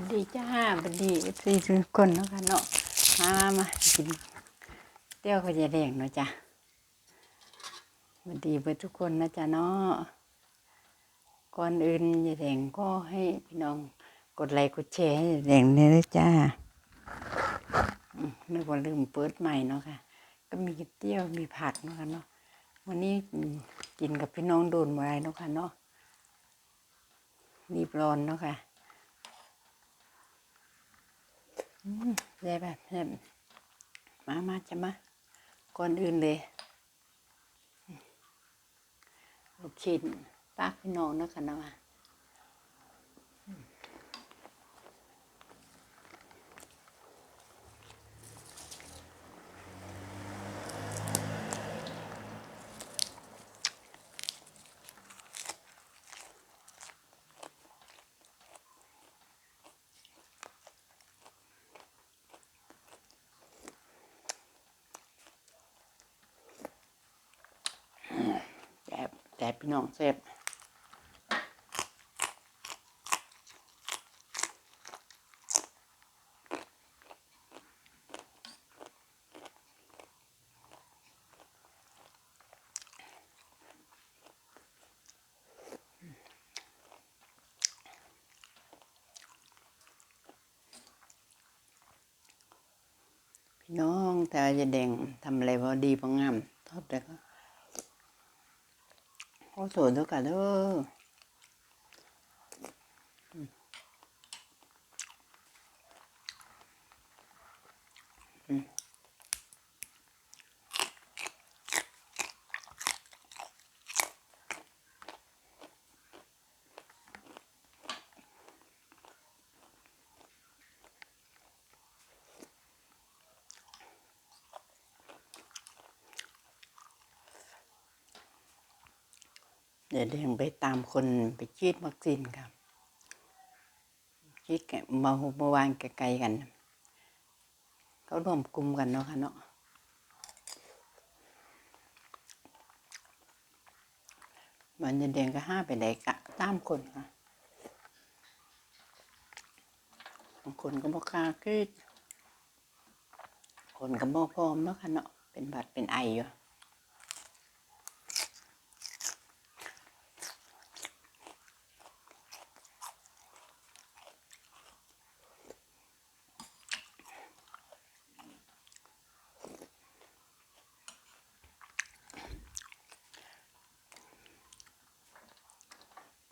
วัสดีจ้าสวัสดีสี่ทุกคนเนาะค่ะเนาะมามากินเตี้ยวก็จะแดงเนาะจ้ะสวัสดีเพื่อนทุกคนนะจ๊ะเนาะก่อนอื่นยายแดงก็ให้พี่น้องกดไลค์กดแชร์ให้แดงเนี่ยนะจ้าอืมนึกว่าลืมเปิดใหม่เนาะค่ะ ก็มีเตี้ยวมีผักเนาะค่ะเนาะวันนี้กินกับพี่น้องโดนอะไรเนาะค่ะเนาะรีบร้อนเนาะค่ะ เด้แบบแบบมามาจะมา ก่อนอื่นเลยลูกชิ้นปากพี่น้องนะคะนะว่าแซ่ บแซ่บพี่น้องแซ่บพี่น้องแต่จะแดงทำอะไรพอดีพองามทอดแต่ก็ โอ้สวนเท่ากันเด้อ เดี๋ยวเดินไปตามคนไปฉีดวัคซีนครับฉีดกันมาเมื่อวานไกลๆกัน เขารวมกลุ่มกันเนาะค่ะเนาะมันจะเดินก็ห้าไปไหนกะตามคนค่ะบางคนก็บอกกล้าคือคนก็บอกพร้อมเนาะค่ะเนาะเป็นบัดเป็นไออยู่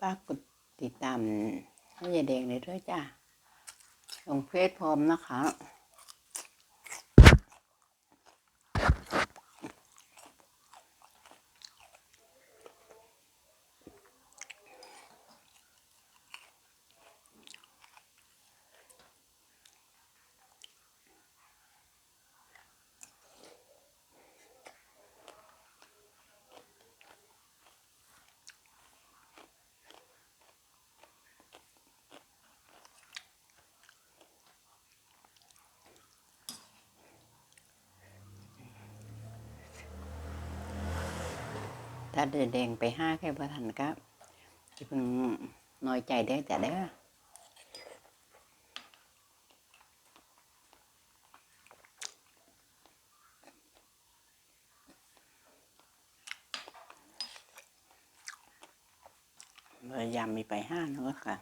ากดติดตามให้ยายแดงเลยด้วยจ้าลงเพจพร้อมนะคะ ถ้าเดินแดงไปห้าแค่พระทันก็จะเพิ่งน้อยใจได้อจ้ะเด้อพยายามมีไปห้าเนอะค่ะ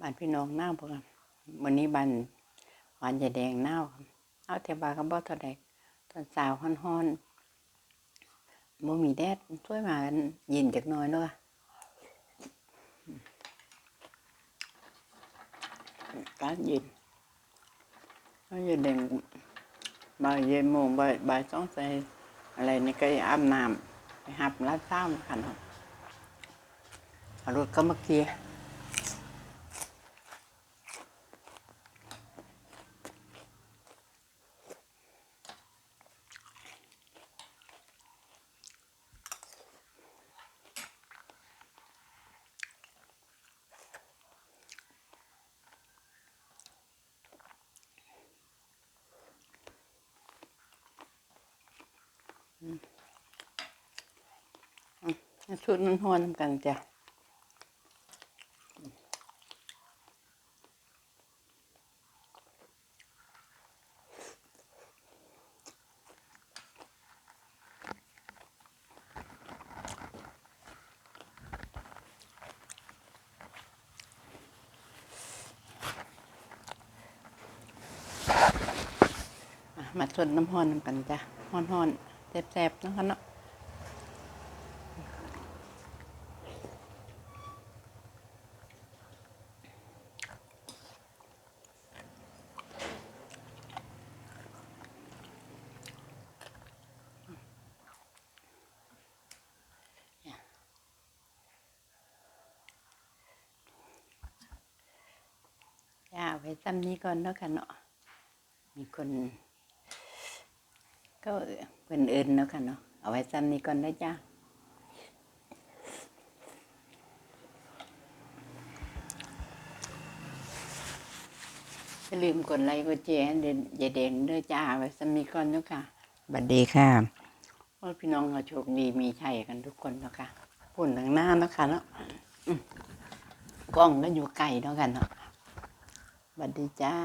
บ้านพี่น้องหน้าพวกครับวันนี้บ้านหวานจะแดงหน้าครับเอาแต่บาก็บ่เท่าใดตอนสาวฮ้อนๆบ่มีแดดช่วยมากันเย็นจักน่อยเนาะการเย็นก็จะเด่นบ่ายเย็นโมงบ่ายบ่ายสองใส่อะไรนี่ก็อาบน้ำไปหับร้านข้าวมาค่ะเนาะเอารถก็มาเคลียร์ ชุดมันหอนกันจ้ะมาชนน้ำหอนกันจ้ะหอนหอนๆแซ่บๆนะคะเนาะ ไว้ซ้ำนี้ก่อนเนาะค่ะเนาะมีคนก็เพิ่นเอินเนาะค่ะเนาะเอาไว้ซ้ำนี้ก่อนนะจ้าอย่าลืมกดไลค์กดแชร์ให้เด่นอย่าเด่นด้วยจ้าไว้ซ้ำนี้ก่อนเนาะค่ะบัดดีค่ะว่าพี่น้องเราโชคดีมีชัยกันทุกคนเนาะค่ะปุ่นทางหน้าเนาะค่ะเนาะอืมกล้องก็อยู่ไกลเนาะค่ะเนาะ สวัสดีจ้า